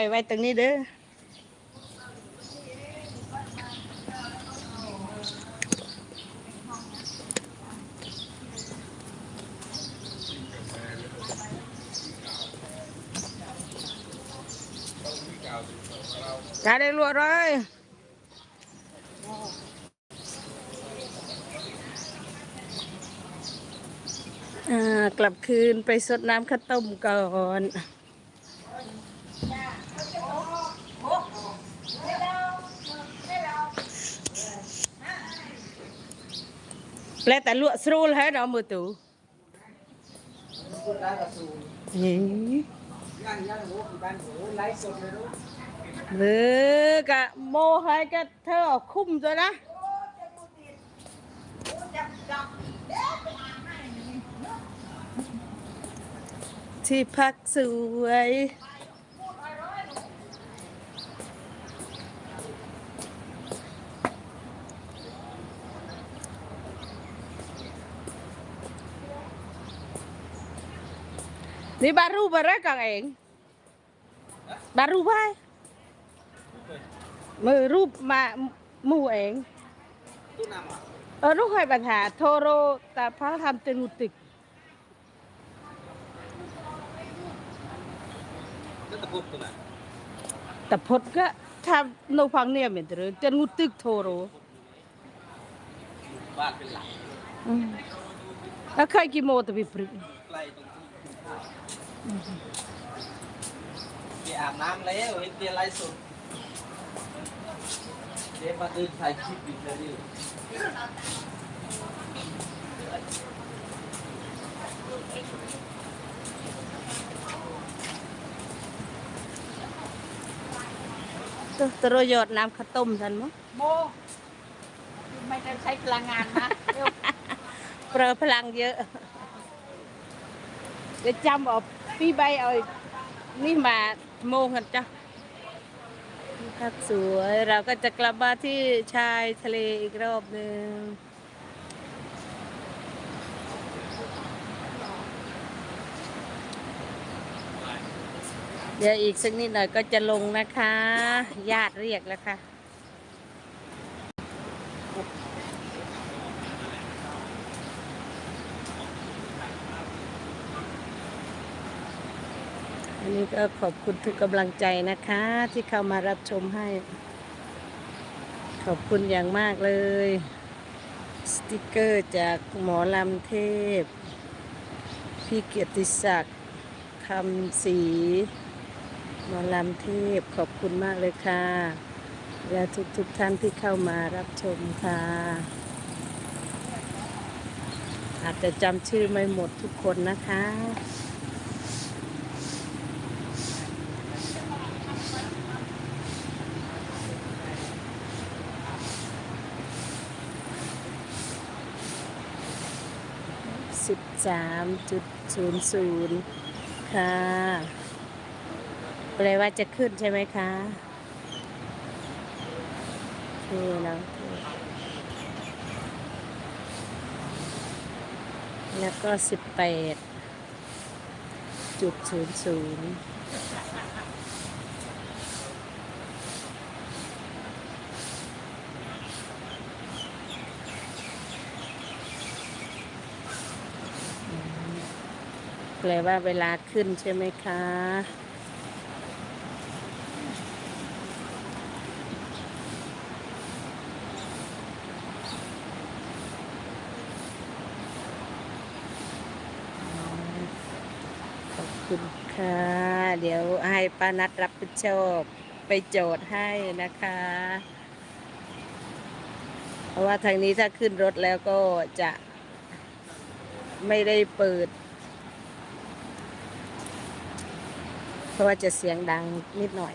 ไปไว้ตรงนี้เด้อการได้รัวเลยอ่ากลับคืนไปสดน้ำข้าวต้มก่อน แล้วแต่ลวกสรูลให้เรามือตูนี่เออกะโมให้กะเธอคุ้มตัวนะที่พักสวย Ni baru bara kang eng. Baru bay. Mơ rúp mà mù eng. Ở lúc hồi bạn hà thô rô ta phá tham tên một tịch. นั่นตะพุดตัวน่ะแต่พดก็ทำโนฟังเนี่ยเหมือนเดิมจนงูตึกโไปอาบน้ำแล้วเห็นเตียไรสุดเดี๋ยวมาตื่นถ่ายคลิปอีกเลยดิตัวตวโรยอดน้ำข้าวต้มทันมั้งโมไม่ได้ใช้พลังงานนะเร็วเปรอพลังเยอะ เดี๋ยวจำเอาพี่ใบเอานี่มาโมงกันจ้ะพักสวยเราก็จะกลับมาที่ชายทะเลอีกรอบหนึ่งเดี๋ยวอีกสักนิดหน่อยก็จะลงนะคะ ญาติเรียกแล้วค่ะ นนี้ก็ขอบคุณทุกกำลังใจนะคะ ที่เข้ามารับชมให้ ขอบคุณอย่างมากเลย สติกเกอร์จากหมอลำเทพ พี่เกียรติศักดิ์คำศรีหมอลำเทพ ขอบคุณมากเลยค่ะ และทุกทุกท่านที่เข้ามารับชมค่ะ อาจจะจำชื่อไม่หมดทุกคนนะคะ 33.00 ค่ะแปลว่าจะขึ้นใช่ไหมคะนี่นะแล้วก็ 18.00 แปลว่าเวลาขึ้นใช่ไหมคะ ขอบคุณค่ะ เดี๋ยวให้ป้านัดรับผิดชอบไปโจทย์ให้นะคะ เพราะว่าทางนี้ถ้าขึ้นรถแล้วก็จะไม่ได้เปิด เพราะว่าจะเสียงดังนิดหน่อย